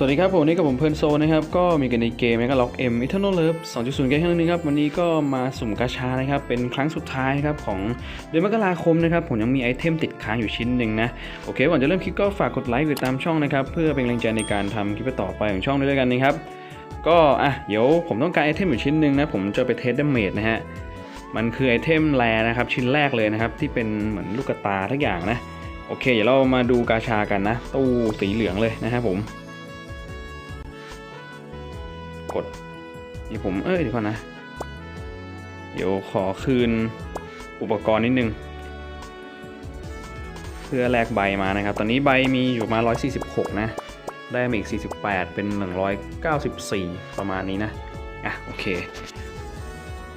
สวัสดีครับผมนี่กับผมเพลิร์นโซนะครับก็มีกันในเกมนะครับล็อกเอ็มอิเทอร์นอลเลิฟ2.0กันครั้งนึงครับวันนี้ก็มาสุ่มกาชานะครับเป็นครั้งสุดท้ายครับของเดือนมกราคมนะครับผมยังมีไอเทมติดค้างอยู่ชิ้นหนึ่งนะโอเคก่อนจะเริ่มคลิปก็ฝากกดไลค์กดติดตามช่องนะครับเพื่อเป็นกำลังใจในการทำคลิปต่อไปของช่องด้วยกันนะครับก็อะเดี๋ยวผมต้องการไอเทมอยู่ชิ้นหนึ่งนะผมจะไปเทสดาเมจนะฮะมันคือไอเทมแรนะครับชิ้นแรกเลยนะครับที่เป็นเหมือนลูกตาทุกอย่างนะโอเคเดี๋ยวเรามาดูกาชากันนะตู้สีเหลืองเลยนะครับผม กดนี่ผมเอ้ยเดี๋ยวก่อนนะ เดี๋ยวขอคืนอุปกรณ์นิดนึง เพื่อแลกใบมานะครับ ตอนนี้ใบมีอยู่มา 146 นะ ได้มาอีก 48 เป็น 194 ประมาณนี้นะ อะ โอเค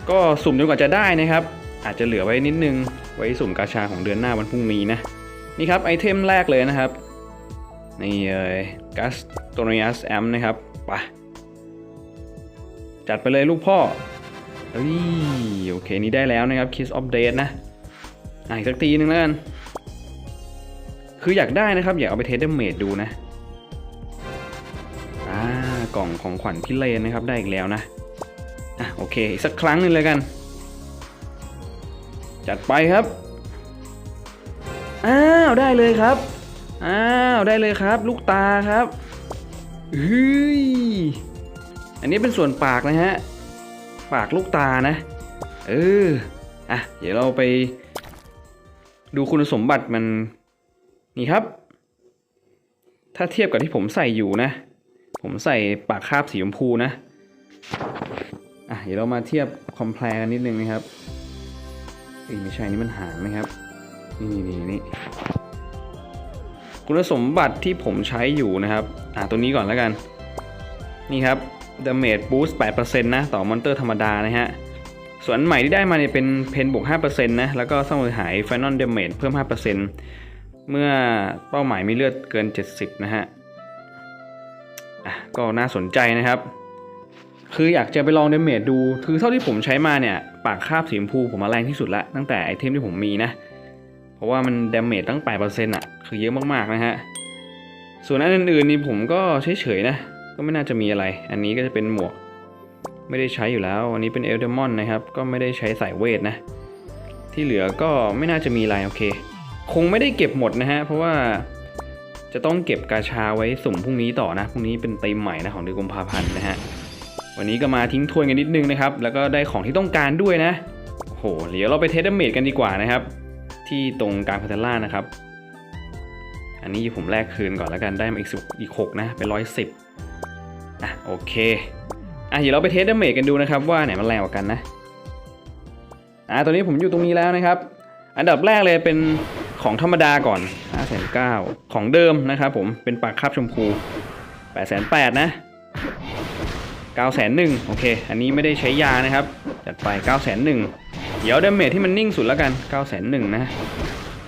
ก็สุ่มจนกว่าจะได้นะครับ อาจจะเหลือไว้นิดนึง ไว้สุ่มกาชาของเดือนหน้าวันพรุ่งนี้นะ นี่ครับไอเทมแรกเลยนะครับ นี่เลยกัสโตเนียสแอมนะครับ ไป จัดไปเลยลูกพ่อเอ้ยโอเคนี้ได้แล้วนะครับ Kiss of Date นะอะอีกสักทีนึงแล้วกัน คืออยากได้นะครับ อยากเอาไปเทสเดเมดดูนะอ่ากล่องของขวัญพิเลนนะครับได้อีกแล้วนะอะโอเคอีกสักครั้งหนึงเลยกัน จัดไปครับอ้าวได้เลยครับอ้าวได้เลยครับ ลูกตาครับเฮ้ย อันนี้เป็นส่วนปากนะฮะ ปากลูกตานะ เออ อะ เดี๋ยวเราไป ดูคุณสมบัติมัน นี่ครับ ถ้าเทียบกับที่ผมใส่อยู่นะ ผมใส่ปากคาบสีชมพูนะ อะ เดี๋ยวเรามาเทียบคอมเพลกันนิดนึงนะครับเอ้ยไม่ใช่นี่มันหางนะครับ นี่นี่นี่คุณสมบัติที่ผมใช้อยู่นะครับ อะ ตัวนี้ก่อนแล้วกัน นี่ครับ Damage Boost 8%นะต่อมอนเตอร์ธรรมดานะฮะ ส่วนใหม่ที่ได้มาเนี่ยเป็นเพนบวก5%นะ แล้วก็สร้างหาย Final Damage เพิ่ม 5%เมื่อเป้าหมายมีเลือดเกิน 70 นะฮะ อะ ก็น่าสนใจนะครับ คืออยากจะไปลองเดเมจดู คือเท่าที่ผมใช้มาเนี่ย ปากคาบสีชมพูผมมาแรงที่สุดละ ตั้งแต่ไอเทมที่ผมมีนะ เพราะว่ามันดาเมจตั้ง8%อะ คือเยอะมากๆนะฮะ ส่วนอันอื่นๆนี่ผมก็เฉยๆนะ ไม่น่าจะมีอะไร อันนี้ก็จะเป็นหมวก ไม่ได้ใช้อยู่แล้ว อันนี้เป็นเอลเดมอนนะครับ ก็ไม่ได้ใช้สายเวทนะ ที่เหลือก็ไม่น่าจะมีอะไรโอเค คงไม่ได้เก็บหมดนะฮะ เพราะว่าจะต้องเก็บกาชาไว้สุ่มพรุ่งนี้ต่อนะ พรุ่งนี้เป็นเตีมใหม่นะของเดือนกุมภาพันธ์นะฮะ วันนี้ก็มาทิ้งทวนกันนิดนึงนะครับ แล้วก็ได้ของที่ต้องการด้วยนะโอ้โหเดี๋ยวเราไปเทสดาเมจกันดีกว่านะครับ ที่ตรงกลางพัทล่านะครับ อันนี้ผมแลกคืนก่อนแล้วกันได้มาอีกสิบอีกหกนะเป็นร้อยสิบ อะโอเคอะเดี๋ยวเราไปเทสดาเมจกันดูนะครับว่าไหนมันแรงกว่ากันนะอะตอนนี้ผมอยู่ตรงนี้แล้วนะครับ อันดับแรกเลยเป็นของธรรมดาก่อน5 9 0 0 0ของเดิมนะครับผมเป็นปากคาบชมพู8 8 0 0 0นะ9 0 0 0 0โอเค อันนี้ไม่ได้ใช้ยานะครับ จัดไป 9 0 0 0 0เดี๋ยวดาเมจที่มันนิ่งสุดแล้วกัน 9 0 0 0 0นะ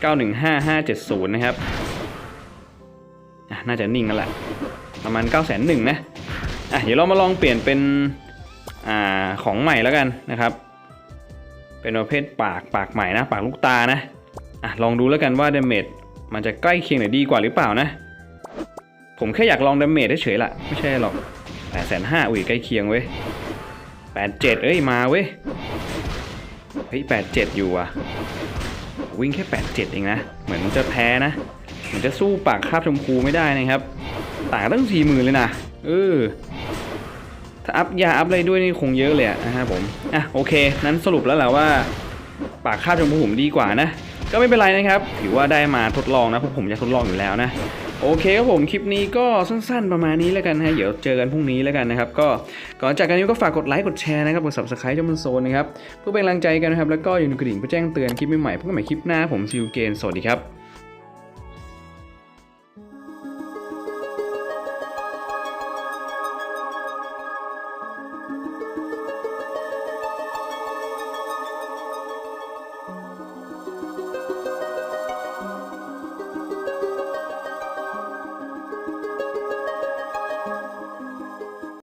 915570 นะครับน่าจะนิ่งนั่นแหละ ประมาณ 9 0 0 0 0นะ อะเดี๋ยวเรามาลองเปลี่ยนเป็นอ่าของใหม่แล้วกันนะครับ เป็นประเภทปากปากใหม่นะปากลูกตานะอะลองดูแล้วกันว่าเดเมจมันจะใกล้เคียงหรือดีกว่าหรือเปล่านะ ผมแค่อยากลองเดเมจเฉยๆละไม่ใช่หรอก8 5 0 0 0อุ้ยใกล้เคียงเว้ย87เจ็ดเอ้ยมาเว้ยเฮ้ย87อยู่อะวิ่งแค่87เจ็ดเองนะ เหมือนจะแพ้นะเหมือนจะสู้ปากคาบชมพูไม่ได้นะครับ ต่างตั้งสี่หมื่นเลยนะเออ ถ้าอัพยาอัพอะไรด้วยนี่คงเยอะเลยอะนะครับผม อะโอเค นั้นสรุปแล้วแหละว่า ปากคาบชมพูผมดีกว่านะ ก็ไม่เป็นไรนะครับ ถือว่าได้มาทดลองนะเพราะผมจะทดลองอยู่แล้วนะ โอเคครับผมคลิปนี้ก็สั้นๆประมาณนี้แล้วกันนะเดี๋ยวเจอกันพรุ่งนี้แล้วกันนะครับ ก็ก่อนจากกันนี้ก็ฝากกดไลค์กดแชร์นะครับกด subscribe จอมันโซนนะครับเพื่อเป็นกำลังใจกันนะครับแล้วก็อย่าลืมกระดิ่งเพื่อแจ้งเตือนคลิปใหม่ๆพบกันใหม่คลิปหน้าผมซิวเกนสวัสดีครับ